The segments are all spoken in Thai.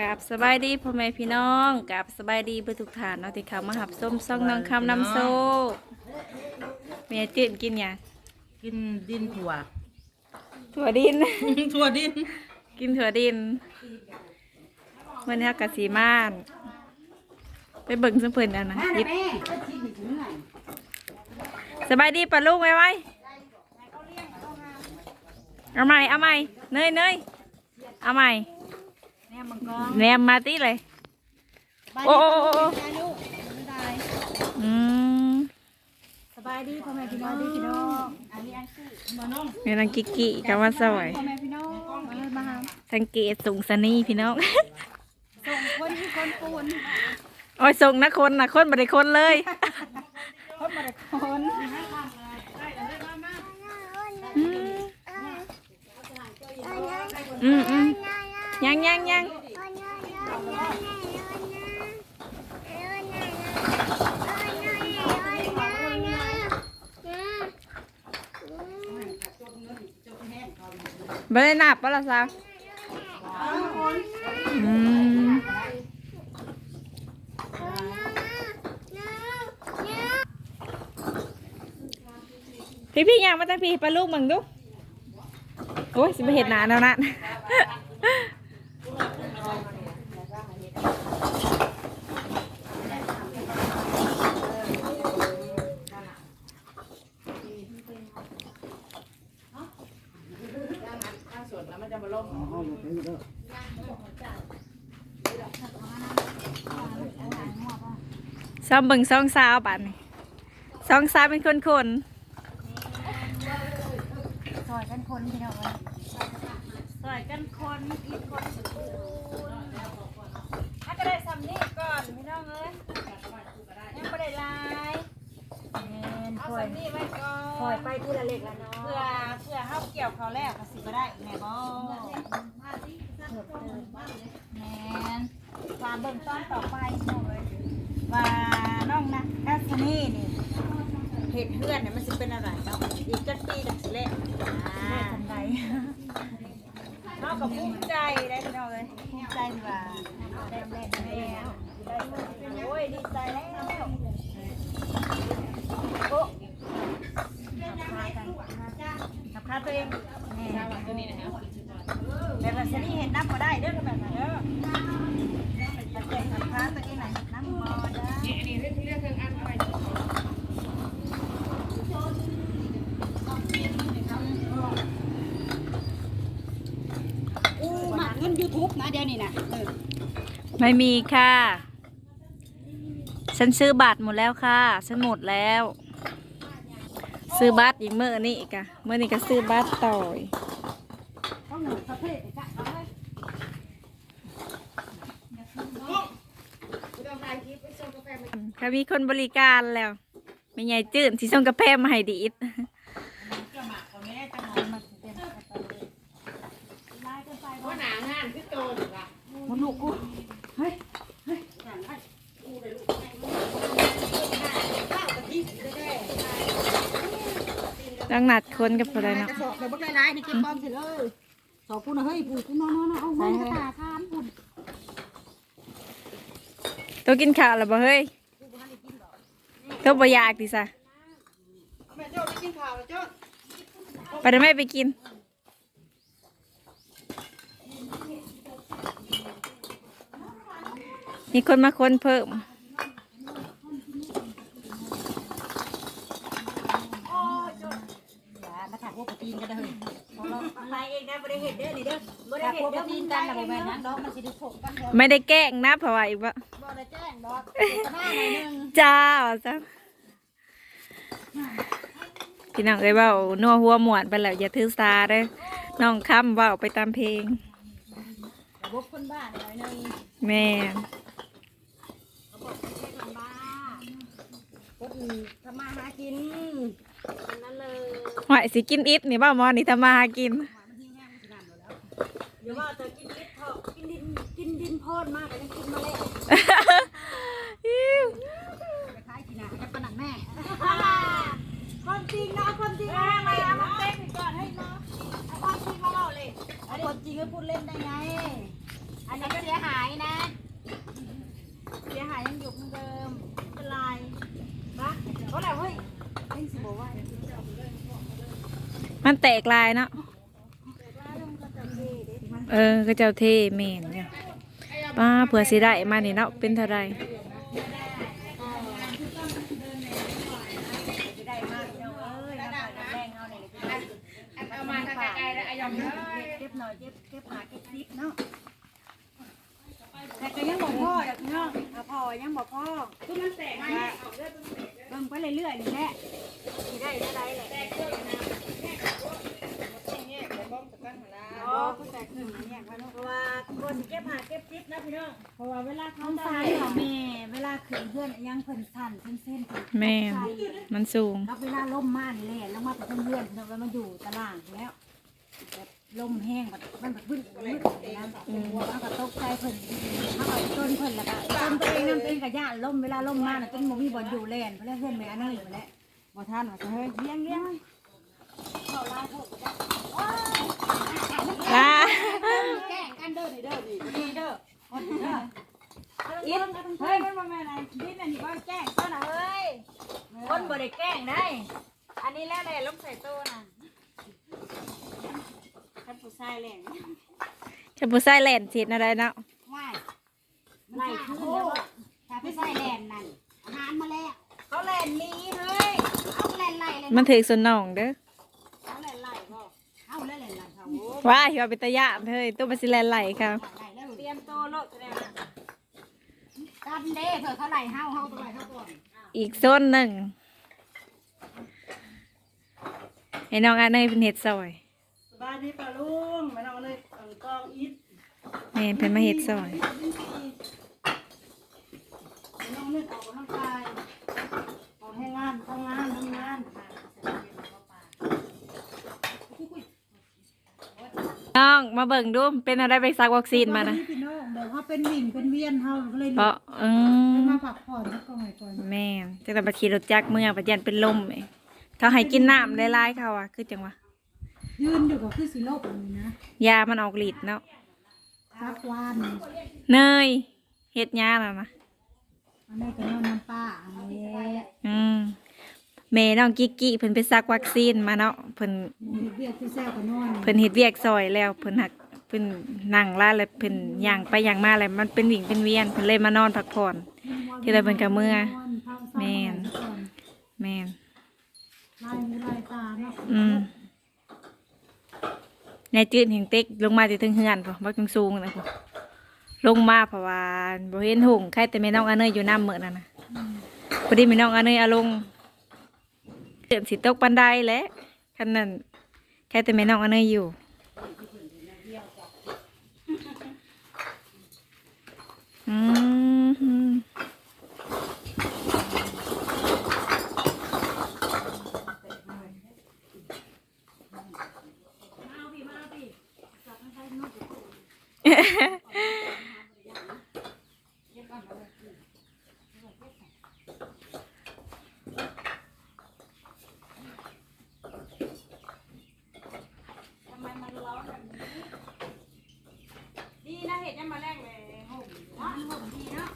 กับสบายดีพ่อแม่พี่น้องกับสบายดีเพื่อทุกฐานเนาะที่เขามาหับส้มซ่องน้องคำน้ำโซ่เมียจืดกินหยังกินดินถั่ว ถั่วดิน ถั่วดิน กินถั่วดินเมื่อนี้กะสีมาน ไปเบิ่งสมเพิ่นกันนะยิบสบายดีปะลูกไว้ไว้เอาใหม่เอาใหม่เนยเนยเอาใหม่ แนมมาตีเลย โอ้โอ้โอ้โอ้อืมสบายดีพ่อแม่พี่น้องดีพี่น้องอันนี้อันคือมาน้องเมนังกิกกิกามาสวยพ่อแม่พี่น้องมาเลยมาหาสังเกตสูงสนีพี่น้อง ส่งคนที่คนปูนโอ้ยส่งนะคนนะคนบ่ได้คนเลย คนมาได้คนอืมอืม ยังยังยังบ่ได้นับปะล่ะซาวอืมพี่พี่ยังมาตั้งพี่ปลาลูกมึงดูโอ้ยสิไปเห็นหนาแล้วนะ ซ้อมเบิ่งซองสาวบัดนี่ซองสาวเป็นคนคนซอยกันคนพี่น้อง เลยซอยกันคนอีกคนถ้าก็ได้ซ้ำนี่ก่อนพี่น้องเอ้ยยังไม่ได้ลายเอาซ้ำนี่ไว้ก่อนคอยไปทีละเล็กละน้องเพื่อเพื่อเฮาเกี่ยวเขาวแรกก็สิบ่ได้แม่บ่แม่นฟามเบิ่งตอนต่อไปน้องเอ้ยว่าน้องนะแอสนี่นี่เห็ดเพื่อนเนี่ยมันจะเป็นอะไรเนาะอีกจักปีจักสิเละอ่ทำไร กับภูมิใจได้พี่น้องเลยภูมิใจดีกว่าได้แม่แม่ได้โอ้ยดีใจแล้วโอ้ขับคาตัวเองแม่ตัวนี้นะครับแบบว่านิดเห็นน้ำก็ได้เด้อขับแกขับขาตัวเองไหนน้ำมอได้ กูหมักเงินยูทูบนะเดี๋ยวนี้นะเออ ไม่มีค่ะ ฉันซื้อบัตรหมดแล้วค่ะ ฉันหมดแล้ว ซื้อบัตรอีกเมื่อนี้อีกอะเมื่อนี้ก็ซื้อบัตรต่อยต้องหนูประเภทจ้ะเอาไว้ถ้ามีคนบริการแล้วไม่ใหญ่จืดที่ส่งกาแฟมาให้ดีดมันลูกกูเฮ้ย ต้องนัดคนกับอะไรเนาะกระสอบเดี๋ยวบักลายๆนี่เก็บป้อมเสร็จเลยสอบกูนะเฮ้ยปู่กูนอนๆเอาเงินกระตาข้ามปุ่นตัวกินข้าวหรือบ่เฮ้ยตัวบ่อยากดิซะแม่เจ้าไปกินข้าวแล้วเจ้าไปได้ไหมไปกินมีคนมาค้นเพิ่ม มาถัก พวกปตีนกันเด้อเฮ้ยลยเองนะบริเหตุเด้อนี่เด้อบ่ได้ถักเห็นวกปเด้อตีนกันนะบ่แม่นนะดอกมันสิได้ถกกันเด้อไม่ได้แกล้งนะเพราะว่าอีกว่าบ่ได้แจ้งดอกหน้าหน่อยนึงจ้าจ้าพี่น้องเอ้ยเว่านัวหัวหมวนไปแล้วอย่าถือสาเด้อน้องค้ำเว่าไปตามเพลงบบคนบ้าหน่อยนึงแม่คน ทำมาหากินนั่นเลยหอยสิกินอิดนี่บ้ามอนี่ทำมาหากินเดี๋ยวว่าจะกินดินเถอะกินดินกินดินโพดมากแต่ยังกินมาแล้วไปขายกินอะกับปนันแม่ความจริงนะความจริงนะมามาเต้นก่อนให้เนาะเอาความจริงมาเล่าเลยเอาคนจริงก็พูดเล่นได้ไง อันนี้ก็เสียหหายนะ เสียหายยังอยู่เหมือนเดิมไม่เป็นไร มันแตกลายเนาะ เออก็เจ้าเท่แม่นเนี่ยป้าเผื่อสิได้มานี่เนาะเป็นเท่าไรเนาะเอ้ยมาขายแรงเอาเนี่ยเลยเอามาไกลๆแล้วอายอมเลยเก็บหน่อยเก็บเก็บหาเก็บซิปเนาะแต่ก็ยังบอกพ่อเด็กเนาะเอาพ่อยังบอกพ่อคือมันแตกมา เบิ่งไปเรื่อยๆนี่แหละสิได้เท่าไรแหละอ๋อก็แตกขึ้นมาเนี่ยเพราะว่าคนเก็บหาเก็บซิปนะพี่น้องเพราะว่าเวลาเขาใส่ของแม่เวลาขึ้นเพื่อนยังเพิ่นสั่นเพิ่นเส้นเพิ่นแม่นมันสูง แล้วเวลาล่มมานี่แหละลงมาเป็นเพื่อนๆแล้วมาอยู่ตารางแล้วแบบลมแห้งแบบมันแบบบึ้นบึ้นนะมันก็ตกใจเพิ่นถ้าเอาต้นเพิ่นแล้วก็ นตัวเองนั่นตัวเองก็ย่านลมเวลาล่มมาน่ะต้นบ่มีบ่อยู่แล่นเพราะเพื่อนแม่อันนั้นอยู่แล้วบ่ทันว่าจะเฮ้ยเลี้ยงเลี้ยงเข้าลาโทษลาแกล้งกันเด้อนี่เด้อนี่ดีเด้อเด้ออินเฮ้ยมันบ่แม่นอะไรดินอันนี้บ่แกล้งต้นน่ะเฮ้ยคนบ่ได้แกล้งได้อันนี้แล้วแหละลงใส่ตู้น่ะท่านผู้ชายแหล่งจะผู้ใส่แหลนฉีดอะไรเนาะ ไล่ขึ้นโอ้แล้วอะถ้าไปใส่แลนนั่นอาหารมาแล้วเขาแล่นหนี้เฮ้ยเอาแลนไล่เลยมันถือส่วนน่องเด้อเขาแล่นไล่บ่เอาแล้วแลนไล่เขาว้ายว่าเป็นตะยะเฮ้ยตัวมันสิแลนไหลครับไล่แล้วเตรียมตัวโลดแสดงว่ากันเด้เผื่อเขาไล่เฮาเฮาต้องไล่เขาก่อนอีกโซนหนึ่งให้น้องอันเนยเป็นเห็ดซอยสบายดีป่ะลุงมาเอาเลยอังกองอิดแม่นเพิ่นมาเห็ดซอย น้องเล่นออกกำลังกายออกให้งานทำงานทำงานน้องมาเบิ่งดูเป็นอะไรไปซักวัคซีนมานะพี่น้องแบบว่าเป็นหมิ่นเป็นเวียนเฮาก็เลยเพราะอืมมาพักผ่อนสักก่อนก่อนแม่นจังแต่บัดขี่รถจักรเมื่อปัจจันเป็นลมเองเขาให้กินน้ำหลายๆเขาอะคือจังวะยืนอยู่กับคือสิโลบนี่นะยามันออกฤทธิ์เนาะพักวานเนยเฮ็ดยาแล้วนะ อันนี้ก็นอนน้ำป้าอันนี้อืมแม่น้องกิกกี้เพิ่นไปซักวัคซีนมาเนาะเพิ่นเรียกที่แซวก็นอนเพิ่นเฮ็ดเวียกซอยแล้วเพิ่นหักเพิ่นนั่งล่าแล้วเพิ่นย่างไปย่างมาแล้วมันเป็นวิ่งเป็นเวียนเพิ่นเลยมานอนพักผ่อนที่ไรเพิ่นก็เมื่อแม่นแม่นลายหูลายตาเนาะอืมนายจืดเห็นเต็กลงมาที่ถึงเฮือนพอบ่จังสูงนะพอ ลงมาเพราะว่าบ่เห็นหุ่งใครแต่แม่น้องอันเนยอยู่น้ำเหมือนนั่นน่ะพอดีแม่น้องอันเนยเอาลงเติมสิตกบันไดแหล้วคันนั้นใครแต่แม่น้องอันเนยอยู่อืมทำไมมันร้อนแบบนี้ดีนะเห็ดยังมาแรงเลยห่มเนาะห่ม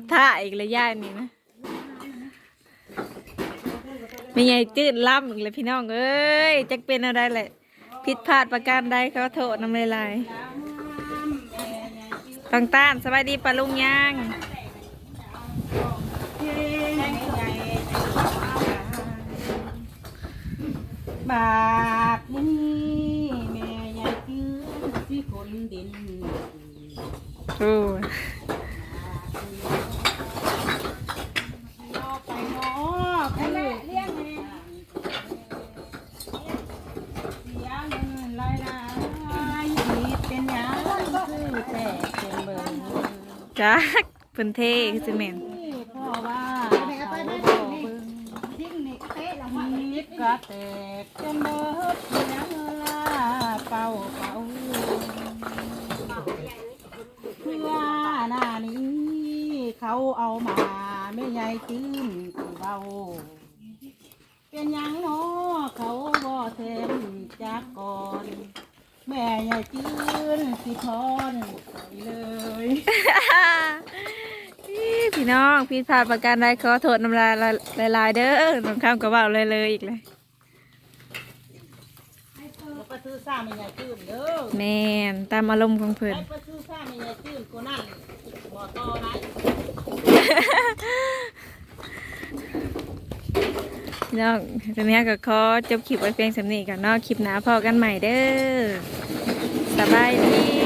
บัดท่าอีกเลยย่านี่นะไม่ใหญ่จืดล่ำอีกเลยพี่น้องเอ้ยจักเป็นอะไรแหละผิดพลาดประการใดเขาโทษน้ำลายไหลต้องต้านสบายดีปะลุงย่างบาทนี้แม่ยายเกือที่คนดินโอ้ รอไปเนาะไปแม่เลี้ยงแม่เสียเงินรายได้ผิดเป็นหยังคือแต่เป็นเบิ่ง จักเพิ่นเท่คือสิแม่นเพราะว่าไปไปไปเขาไปบ่เบิ่งทิ้งนี่เตะลงมานิดกระแตกจนเบิดเสียงลาเป่าเป่าเพื่อหน้านี้เขาเอามาไม่ใหญ่จื้นผู้เบาเป็นหยังเนาะเขาบ่เทมจากก่อน แม่ใหญ่จื้นสิพรใส่เลย พี่น้องพี่พลาดประการใดขอโทษน้ำลายละลายๆเด้อน้องข้ามก็เว้าเลยเลยๆอีกเลยแล้วไปซื้อซ่าไม่ใหญ่จื้นเด้อแม่นตามอารมณ์ของเพิ่นไปซื้อซ่าไม่ใหญ่จื้นกูนั่นบ่ต่อไหนพี่น้องตอนนี้ก็ขอจบคลิปไว้เพียงสำนี้ก่อนเนาะคลิปหน้าพอกันใหม่เด้อสบายดี